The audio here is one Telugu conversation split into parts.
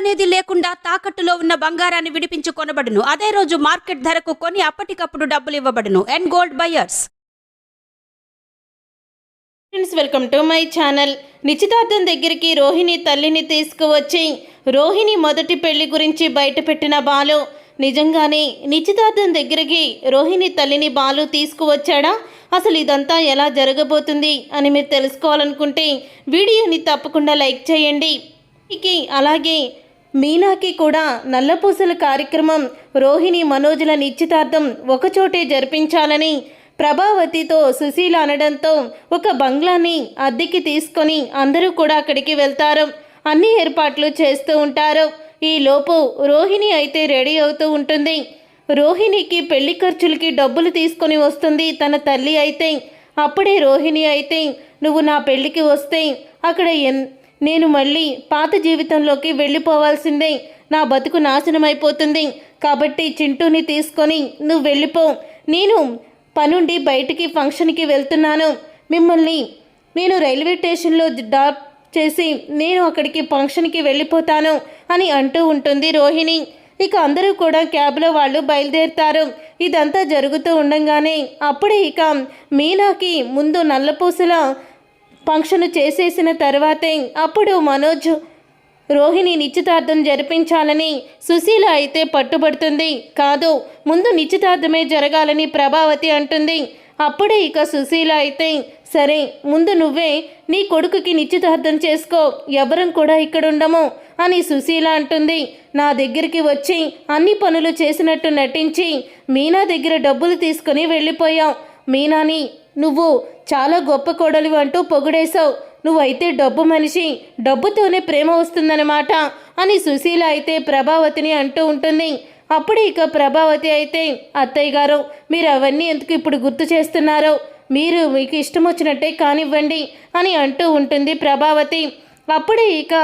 అనేది లేకుండా తాకట్టులో ఉన్న బంగారాన్ని విడిపించి కొనబడును. అదే రోజు మార్కెట్ ధరకు కొని అప్పటికప్పుడు డబ్బులు ఇవ్వబడును. And gold buyers friends welcome to my channel నిశ్చితార్థం దగ్గరికి రోహిణి తల్లిని తీసుకువచ్చి రోహిణి మొదటి పెళ్ళి గురించి బయటపెట్టిన బాలు. నిజంగానే నిశ్చితార్థం దగ్గరికి రోహిణి తల్లిని బాలు తీసుకువచ్చాడా? అసలు ఇదంతా ఎలా జరగబోతుంది అని మీరు తెలుసుకోవాలనుకుంటే వీడియోని తప్పకుండా లైక్ చేయండి. ఇక అలాగే మీనాకి కూడా నల్లపూసల కార్యక్రమం రోహిణి మనోజుల నిశ్చితార్థం ఒకచోటే జరిపించాలని ప్రభావతితో సుశీల అనడంతో ఒక బంగ్లాని అద్దెకి తీసుకొని అందరూ కూడా అక్కడికి వెళ్తారు. అన్ని ఏర్పాట్లు చేస్తూ ఉంటారు. ఈలోపు రోహిణి అయితే రెడీ అవుతూ ఉంటుంది. రోహిణికి పెళ్ళి ఖర్చులకి డబ్బులు తీసుకొని వస్తుంది తన తల్లి అయితే. అప్పుడే రోహిణి అయితే నువ్వు నా పెళ్ళికి వస్తే అక్కడ ఎన్ నేను మళ్ళీ పాత జీవితంలోకి వెళ్ళిపోవాల్సిందే. నా బతుకు నాశనం అయిపోతుంది కాబట్టి చింటూని తీసుకొని నువ్వు వెళ్ళిపో. నేను పనుండి బయటికి ఫంక్షన్కి వెళ్తున్నాను. మిమ్మల్ని నేను రైల్వే స్టేషన్లో డ్రాప్ చేసి నేను అక్కడికి ఫంక్షన్కి వెళ్ళిపోతాను అని అంటూ ఉంటుంది రోహిణి. ఇక అందరూ కూడా క్యాబ్లో వాళ్ళు బయలుదేరుతారు. ఇదంతా జరుగుతూ ఉండంగానే అప్పుడే ఇక మీనాకి ముందు నల్లపూసల ఫంక్షన్ చేసేసిన తర్వాతే అప్పుడు మనోజ్ రోహిణి నిశ్చితార్థం జరిపించాలని సుశీల అయితే పట్టుబడుతుంది. కాదు ముందు నిశ్చితార్థమే జరగాలని ప్రభావతి అంటుంది. అప్పుడే ఇక సుశీల అయితే సరే ముందు నువ్వే నీ కొడుకుకి నిశ్చితార్థం చేసుకో ఎవరం కూడా ఇక్కడ ఉండము అని సుశీల అంటుంది. నా దగ్గరికి వచ్చి అన్ని పనులు చేసినట్టు నటించి మీనా దగ్గర డబ్బులు తీసుకుని వెళ్ళిపోయాం మీనాని నువ్వు చాలా గొప్ప కోడలు అంటూ పొగిడేశావు. నువ్వైతే డబ్బు మనిషి డబ్బుతోనే ప్రేమ వస్తుందన్నమాట అని సుశీల అయితే ప్రభావతిని అంటూ ఉంటుంది. అప్పుడు ఇక ప్రభావతి అయితే అత్తయ్య గారు మీరు అవన్నీ ఎందుకు ఇప్పుడు గుర్తు చేస్తున్నారు? మీరు మీకు ఇష్టం వచ్చినట్టే కానివ్వండి అని అంటూ ఉంటుంది ప్రభావతి. అప్పుడే ఇక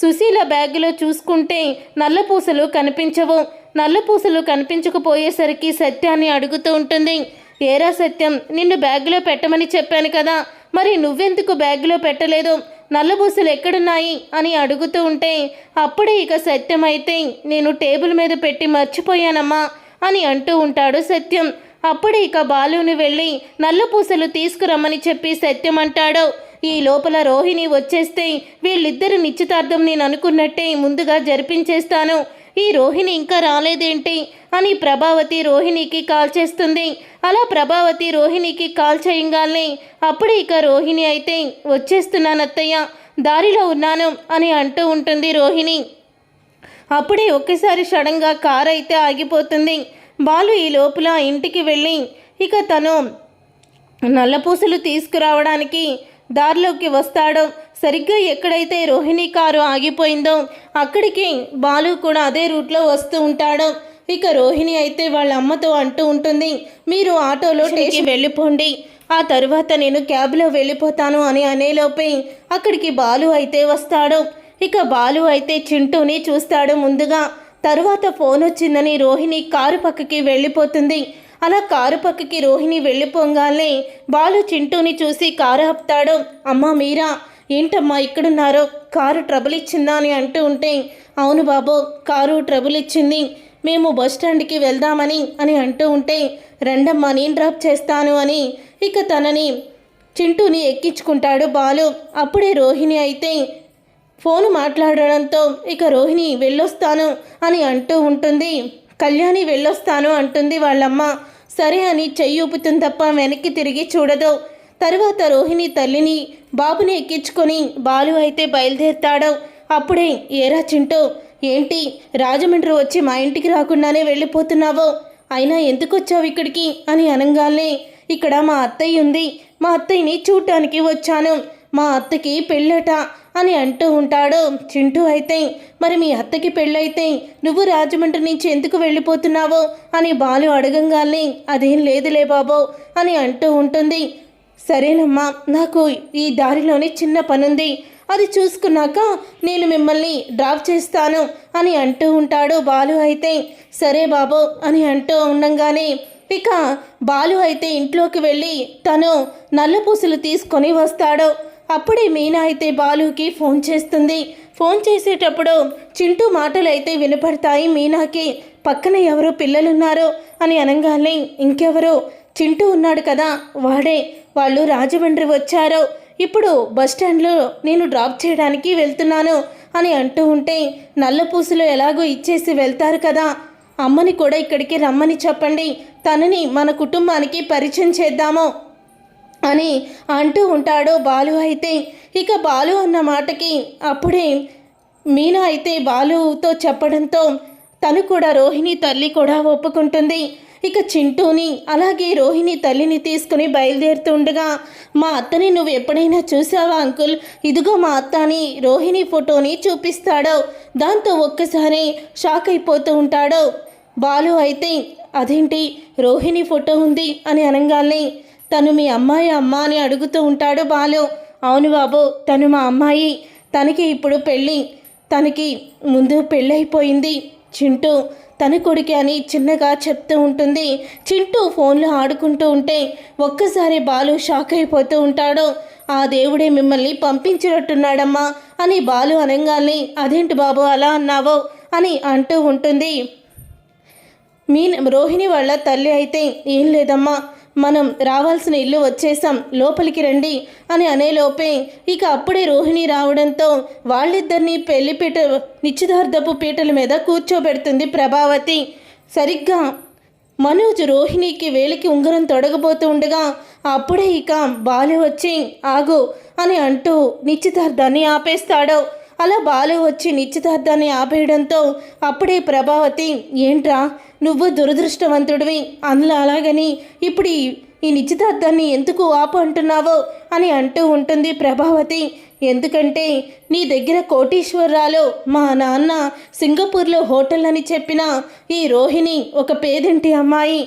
సుశీల బ్యాగులో చూసుకుంటే నల్లపూసలు కనిపించవు. నల్లపూసలు కనిపించకపోయేసరికి సత్యాన్ని అడుగుతూ ఉంటుంది. ఏరా సత్యం నిన్ను బ్యాగులో పెట్టమని చెప్పాను కదా. మరి నువ్వెందుకు బ్యాగులో పెట్టలేదు? నల్లబూసలు ఎక్కడున్నాయి? అని అడుగుతూ ఉంటే అప్పుడే ఇక సత్యం అయితే నేను టేబుల్ మీద పెట్టి మర్చిపోయానమ్మా అని అంటూ ఉంటాడు సత్యం. అప్పుడే ఇక బాలుని వెళ్ళి నల్లపూసలు తీసుకురమ్మని చెప్పి సత్యం అంటాడు. ఈ లోపల రోహిణి వచ్చేస్తే వీళ్ళిద్దరు నిశ్చితార్థం నేను అనుకున్నట్టే ముందుగా జరిపించేస్తాను. ఈ రోహిణి ఇంకా రాలేదేంటి అని ప్రభావతి రోహిణికి కాల్ చేస్తుంది. అలా ప్రభావతి రోహిణికి కాల్ చేయంగానే అప్పుడు ఇక రోహిణి అయితే వచ్చేస్తున్నాను అత్తయ్య దారిలో ఉన్నాను అని అంటూ ఉంటుంది రోహిణి. అప్పుడే ఒక్కసారి సడన్గా కారు అయితే ఆగిపోతుంది. బాలు ఈ లోపల ఇంటికి వెళ్ళి ఇక తను నల్లపూసలు తీసుకురావడానికి దారిలోకి వస్తాడో. సరిగ్గా ఎక్కడైతే రోహిణి కారు ఆగిపోయిందో అక్కడికి బాలు కూడా అదే రూట్లో వస్తూ ఉంటాడు. ఇక రోహిణి అయితే వాళ్ళ అమ్మతో అంటూ ఉంటుంది మీరు ఆటోలో స్టేషన్ వెళ్ళిపోండి. ఆ తరువాత నేను క్యాబ్లో వెళ్ళిపోతాను అని అనేలోపే అక్కడికి బాలు అయితే వస్తాడు. ఇక బాలు అయితే చింటూని చూస్తాడు ముందుగా. తరువాత ఫోన్ వచ్చిందని రోహిణి కారు పక్కకి వెళ్ళిపోతుంది. అలా కారు పక్కకి రోహిణి వెళ్ళిపోగానే బాలు చింటూని చూసి కారు ఆపుతాడు. అమ్మా మీరా ఏంటమ్మా ఇక్కడున్నారో? కారు ట్రబుల్ ఇచ్చిందా అని అంటూ ఉంటే అవును బాబు కారు ట్రబుల్ ఇచ్చింది. మేము బస్ స్టాండ్కి వెళ్దామని అని అంటూ ఉంటే రెండమ్మా నేను డ్రాప్ చేస్తాను అని. ఇక తనని చింటూని ఎక్కించుకుంటాడు బాలు. అప్పుడే రోహిణి అయితే ఫోను మాట్లాడడంతో ఇక రోహిణి వెళ్ళొస్తాను అని అంటూ ఉంటుంది. కళ్యాణి వెళ్ళొస్తాను అంటుంది వాళ్ళమ్మ. సరే అని చెయ్యి ఊపుతుంది తప్ప వెనక్కి తిరిగి చూడదు. తరువాత రోహిణి తల్లిని బాబుని ఎక్కించుకొని బాలు అయితే బయలుదేరుతాడు. అప్పుడే ఏరా చింటూ ఏంటి రాజమండ్రి వచ్చి మా ఇంటికి రాకుండానే వెళ్ళిపోతున్నావో? అయినా ఎందుకు వచ్చావు ఇక్కడికి? అని అనగానే ఇక్కడ మా అత్తయ్య ఉంది. మా అత్తయ్యని చూడటానికి వచ్చాను. మా అత్తకి పెళ్ళట అని అంటూ ఉంటాడు. చింటూ అయితే మరి మీ అత్తకి పెళ్ళైతే నువ్వు రాజమండ్రి నుంచి ఎందుకు వెళ్ళిపోతున్నావో? అని బాలు అడగంగానే అదేం లేదులే బాబో అని అంటూ ఉంటుంది. సరేనమ్మా నాకు ఈ దారిలోనే చిన్న పనుంది. అది చూసుకున్నాక నేను మిమ్మల్ని డ్రాప్ చేస్తాను అని అంటూ ఉంటాడు బాలు అయితే. సరే బాబు అని అంటూ ఉండంగానే ఇక బాలు అయితే ఇంట్లోకి వెళ్ళి తను నల్ల పూసలు తీసుకొని వస్తాడు. అప్పుడే మీనా అయితే బాలుకి ఫోన్ చేస్తుంది. ఫోన్ చేసేటప్పుడు చింటూ మాటలు అయితే వినపడతాయి మీనాకి. పక్కన ఎవరో పిల్లలున్నారు అని అనగానే ఇంకెవరు? చింటూ ఉన్నాడు కదా. వాడే వాళ్ళు రాజమండ్రి వచ్చారు. ఇప్పుడు బస్ స్టాండ్లో నేను డ్రాప్ చేయడానికి వెళ్తున్నాను అని అంటూ ఉంటే నల్ల పూసలు ఎలాగో ఇచ్చేసి వెళ్తారు కదా. అమ్మని కూడా ఇక్కడికి రమ్మని చెప్పండి. తనని మన కుటుంబానికి పరిచయం చేద్దాము అని అంటూ ఉంటాడు బాలు అయితే. ఇక బాలు అన్న మాటకి అప్పుడే మీనా అయితే బాలుతో చెప్పడంతో తను కూడా రోహిణి తల్లి కూడా ఒప్పుకుంటుంది. ఇక చింటూని అలాగే రోహిణి తల్లిని తీసుకుని బయలుదేరుతుండగా మా అత్తని నువ్వు ఎప్పుడైనా చూసావా అంకుల్? ఇదిగో మా అత్త అని రోహిణి ఫోటోని చూపిస్తాడు. దాంతో ఒక్కసారి షాక్ అయిపోతూ ఉంటాడు. బాలు అయితే అదేంటి? రోహిణి ఫోటో ఉంది అని అనగానే తను మీ అమ్మాయి అమ్మ అని అడుగుతూ ఉంటాడు బాలు. అవును బాబు తను మా అమ్మాయి. తనకి ఇప్పుడు పెళ్ళి తనకి ముందు పెళ్ళైపోయింది. చింటూ తన కొడుకు అని చిన్నగా చెప్తూ ఉంటుంది. చింటూ ఫోన్లో ఆడుకుంటూ ఉంటే ఒక్కసారి బాలు షాక్ అయిపోతూ ఉంటాడు. ఆ దేవుడే మిమ్మల్ని పంపించినట్టున్నాడమ్మా అని బాలు అనగానే అదేంటి బాబు అలా అన్నావో? అని అంటూ ఉంటుంది. మీ రోహిణి వాళ్ళ తల్లి అయితే ఏం లేదమ్మా. మనం రావాల్సిన ఇల్లు వచ్చేసాం లోపలికి రండి అని అనేలోపే ఇక అప్పుడే రోహిణి రావడంతో వాళ్ళిద్దరినీ పెళ్ళి పీట నిశ్చితార్థపు పీటల మీద కూర్చోబెడుతుంది ప్రభావతి. సరిగ్గా మనోజ్ రోహిణికి వేలికి ఉంగరం తొడగబోతూ ఉండగా అప్పుడే ఇక బాలు వచ్చి ఆగు అని అంటూ నిశ్చితార్థాన్ని ఆపేస్తాడు. అలా బాలు వచ్చి నిశ్చితార్థాన్ని ఆపేయడంతో అప్పుడే ప్రభావతి ఏంట్రా? నువ్వు దురదృష్టవంతుడివి. అందులో అలాగని ఇప్పుడు ఈ నిశ్చితార్థాన్ని ఎందుకు ఆపు అంటున్నావో అని అంటూ ఉంటుంది ప్రభావతి. ఎందుకంటే నీ దగ్గర కోటీశ్వరరాలు మా నాన్న సింగపూర్లో హోటల్ అని చెప్పిన ఈ రోహిణి ఒక పేదింటి అమ్మాయి.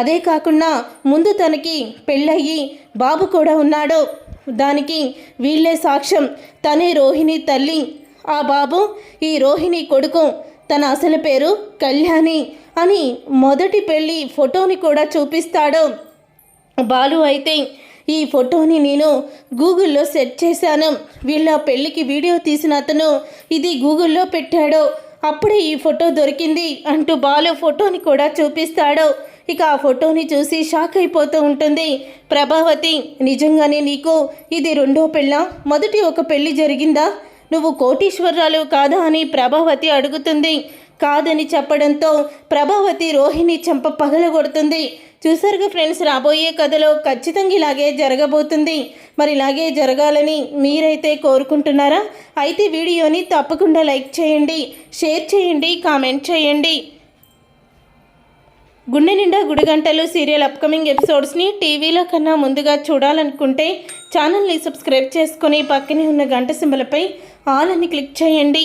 అదే కాకుండా ముందు తనకి పెళ్ళయ్యి బాబు కూడా ఉన్నాడు. దానికి వీళ్ళే సాక్ష్యం. తనే రోహిణి తల్లి. ఆ బాబు ఈ రోహిణి కొడుకు తన అసలు పేరు కళ్యాణి అని మొదటి పెళ్ళి ఫోటోని కూడా చూపిస్తాడు. బాలు అయితే ఈ ఫోటోని నేను గూగుల్లో సెట్ చేశాను. వీళ్ళ పెళ్ళికి వీడియో తీసిన అతను ఇది గూగుల్లో పెట్టాడు. అప్పుడే ఈ ఫోటో దొరికింది అంటూ బాలు ఫోటోని కూడా చూపిస్తాడు. ఇక ఆ ఫోటోని చూసి షాక్ అయిపోతూ ఉంటుంది. ప్రభావతి నిజంగానే నీకు ఇది రెండో పెళ్ళ? మొదటి ఒక పెళ్ళి జరిగిందా? నువ్వు కోటీశ్వరరాలు కాదా అని ప్రభావతి అడుగుతుంది. కాదని చెప్పడంతో ప్రభావతి రోహిణి చెంప పగలగొడుతుంది. చూసారుగా ఫ్రెండ్స్ రాబోయే కథలో ఖచ్చితంగా ఇలాగే జరగబోతుంది. మరి ఇలాగే జరగాలని మీరైతే కోరుకుంటున్నారా? అయితే వీడియోని తప్పకుండా లైక్ చేయండి షేర్ చేయండి కామెంట్ చేయండి. గుండె నిండా గుడిగంటలు సీరియల్ అప్కమింగ్ ఎపిసోడ్స్ని టీవీలో కన్నా ముందుగా చూడాలనుకుంటే ఛానల్ని సబ్స్క్రైబ్ చేసుకొని పక్కనే ఉన్న గంట సింబలపై ఆల్ అని క్లిక్ చేయండి.